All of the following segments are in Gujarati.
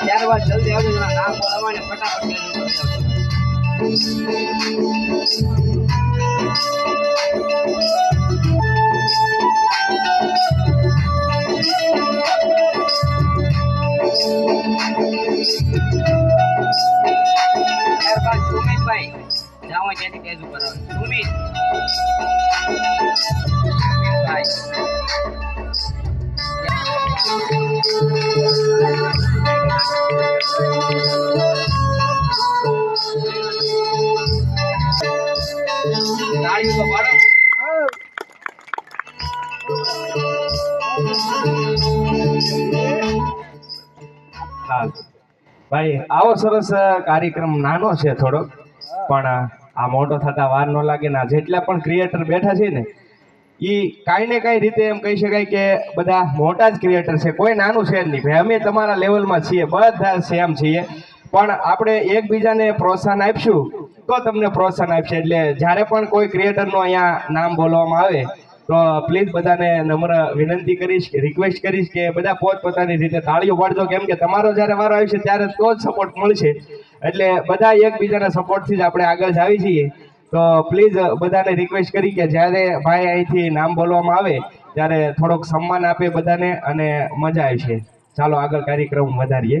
ત્યારબાદ જલ્દી આવજો જરા નામ બોલાવવા ને ફટાફટ તાળીઓ ભાઈ, આવો સરસ કાર્યક્રમ નાનો છે થોડો. પણ આ મોટો થતા વાર ન લાગે ને જેટલા પણ ક્રિએટર બેઠા છે ને એ કાંઈ ને કાંઈ રીતે એમ કહી શકાય કે બધા મોટા જ ક્રિએટર છે. કોઈ નાનું છે જ નહીં. ભાઈ, અમે તમારા લેવલમાં છીએ, બધા સેમ છીએ. પણ આપણે એકબીજાને પ્રોત્સાહન આપશું, તો તમને પ્રોત્સાહન આપશે. એટલે જ્યારે પણ કોઈ ક્રિએટરનું અહીંયા નામ બોલવામાં આવે, તો પ્લીઝ બધાને નમ્ર વિનંતી કરીશ રિક્વેસ્ટ કરીશ કે બધા પોતપોતાની રીતે તાળીઓ પાડજો કેમ કે તમારો જ્યારે વારો આવશે ત્યારે તો જ સપોર્ટ મળશે. એટલે બધા એકબીજાના સપોર્ટથી જ આપણે આગળ જાવી છીએ. તો પ્લીઝ બધાને રિક્વેસ્ટ કરી કે જ્યારે ભાઈ અહીંથી નામ બોલવામાં આવે, ત્યારે થોડોક સન્માન આપે બધાને અને મજા આવશે. ચાલો આગળ કાર્યક્રમ વધારીએ.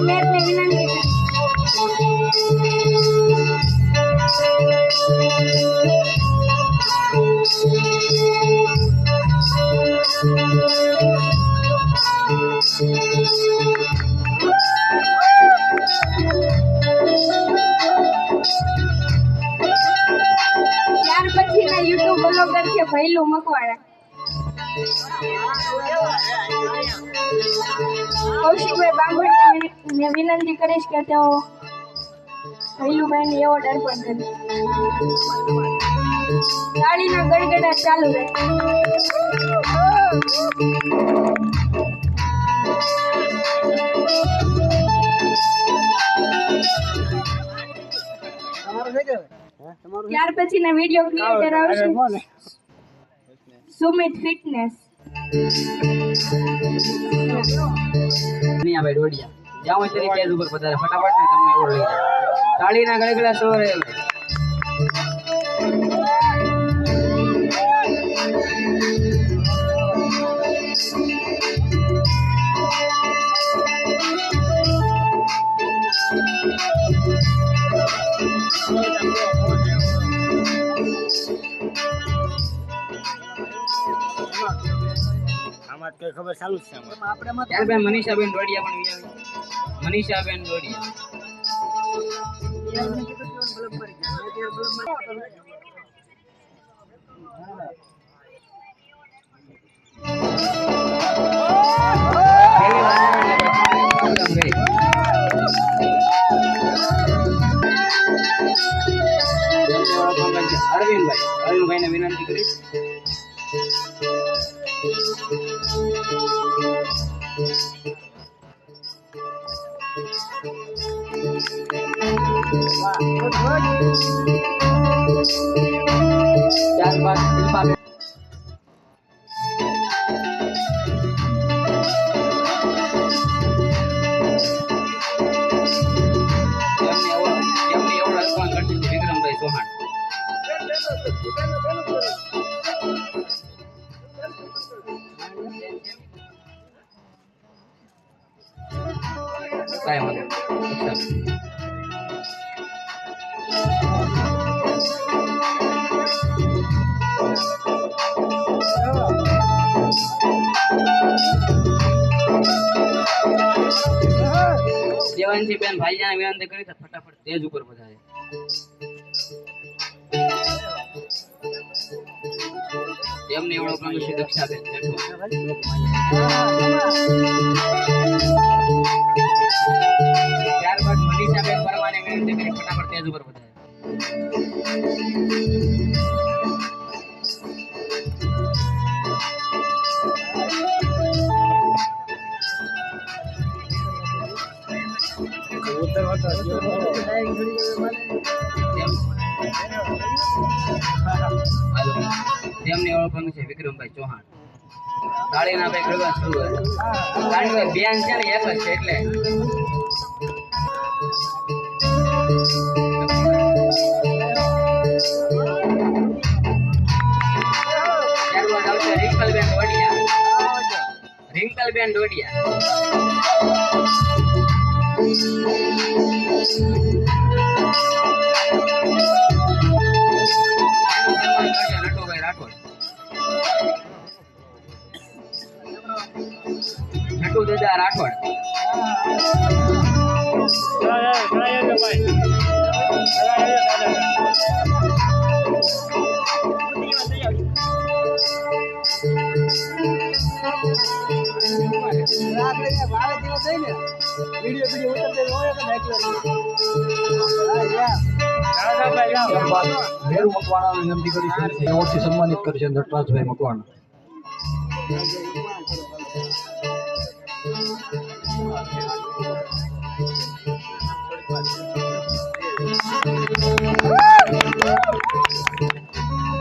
મેરને વિનંતી ત્યાર પછીના યુટ્યુબ બ્લોગર છે ભૈલું મકવાણા. કૌશિકભાઈ બાંભણીને વિનંતી કરીશ કે તેઓ ભૈલુભાઈને એવોર્ડ અર્પણ કરે. તાળીના ગડગડા ચાલુ રહે. ત્યાર પછી પછીના વીડિયો ક્રિએટર આવશે સુમિત ફિટનેસ દુનિયાભાઈ ડોડિયા જાઓ તેની સ્ટેજ ઉપર પધારે ફટાફટ ને તમને એવોર્ડ લઈ જાય તાળીના ગળગડા સો ખબર ચાલુ જ છે આમાં. મનીષાબેન ડોડિયા પણ મનીષાબેન ડોડિયા. અરવિંદભાઈ. અરવિંદભાઈને વિનંતી કરીશ. ત્યારબાદ શિલ્પાબેન એમને દેવાંશી બેન ભાઈજાને વિનંતી કરી ફટાફટ તેજ ઉપર બધા એમને ઓળખ નામ છે દક્ષાબેન. ત્યારબાદ મનીષાબેન પરમાને વિનંતી કરી ફટાફટ તેજ ઉપર પધારે તેમની ઓળખ છે વિક્રમભાઈ ચૌહાણ. તાળીના ભાઈ ગરબા શું બેન છે ને એક જ છે એટલે. રિંકલબેન ડોડિયા. રિંકલબેન ડોડિયા. રિંકલબેન ડોડિયા રાખો સન્માન કરશે નટુભાઈ મેરુ વિનંતી કરી છે એવોર્ડથી સન્માનિત કરશે નટરાજભાઈ મકવાણા.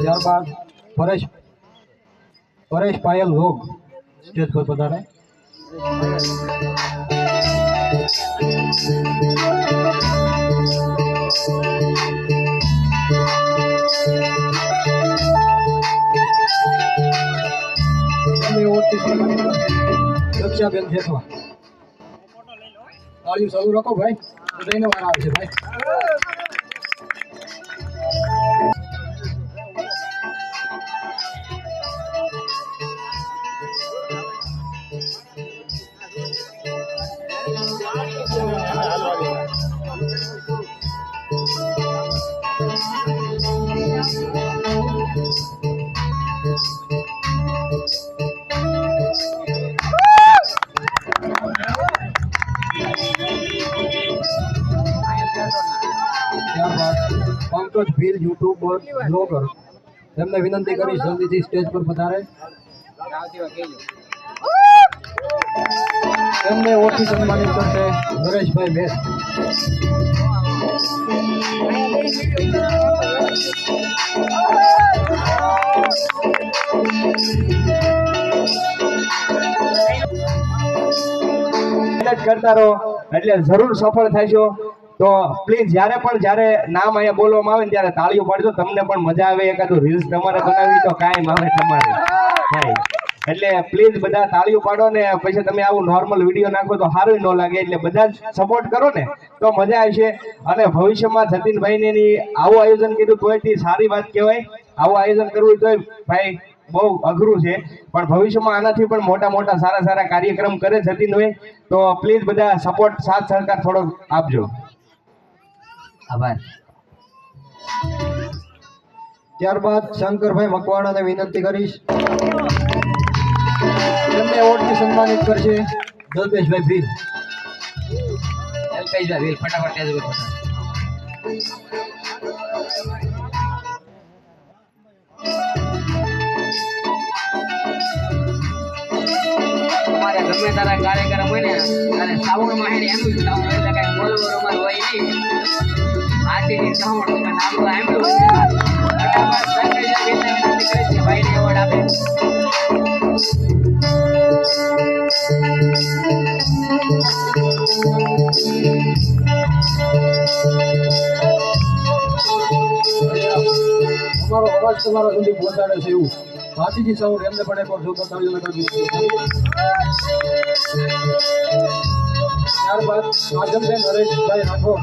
ત્યારબાદ પરેશ પરેશ પાયલ રોગ સ્ટેજ પર પધારે. દક્ષાબેન જેઠવા તાળીઓ ચાલુ રાખો ભાઈ. જઈને વાર આવશે ભાઈ. પંકજ ભીલ યુટ્યુબર બ્લોગર એમને વિનંતી કરી જલ્દીથી સ્ટેજ પર પધારે. એમને ઓછી સન્માનિત કરશે. નરેશભાઈ બેસ્ટ. કરતા રહો. એટલે જરૂર સફળ થશો તો પ્લીઝ જ્યારે પણ જ્યારે નામ અહીંયા બોલવામાં આવે ને ત્યારે તાળીઓ પાડજો. તમને પણ મજા આવે, એકાદું રીલ્સ તમારે બનાવવી તો કાયમ આવે તમારે. એટલે પ્લીઝ બધા તાળીઓ પાડો ને પછી તમે આવું નોર્મલ વીડિયો નાખો તો સારું ન લાગે. એટલે બધા જ સપોર્ટ કરો ને તો મજા આવશે. અને ભવિષ્યમાં જતીનભાઈને આવું આયોજન કર્યું તોય સારી વાત કહેવાય. આવું આયોજન કરવું તોય ભાઈ બહુ અઘરું છે. પણ ભવિષ્યમાં આનાથી પણ મોટા મોટા સારા સારા કાર્યક્રમ કરે જતીનભાઈ. તો પ્લીઝ બધા સપોર્ટ સાથ સહકાર થોડો આપજો. આભાર. ત્યારબાદ શંકરભાઈ મકવાણાને વિનંતી કરીશ. તેમને એવોર્ડથી સન્માનિત કરશે દલપેશભાઈ ભીલ. દલપેશભાઈ ભીલ ફટાફટ ગમે તારા કાર્યક્રમ હોય ને અને શ્રાવણમાં એમ શ્રાવણ એટલે કાંઈ બોલવાનું હોય નહીં. હાથીની શ્રાવણ તમે નામ તો ફટાફટ સંકેતભાઈ બેનને વિનંતી કરીશ કે ભાઈને એવોર્ડ અમારો અવાજ તમારા સુધી પહોંચાડે છે એવું. ભાતીજી સૌ એમને પણ એક વખત જોતા તાળીઓ લગાવી દીધી. ત્યારબાદ આજમબેન હરેશભાઈ રાઠોડ.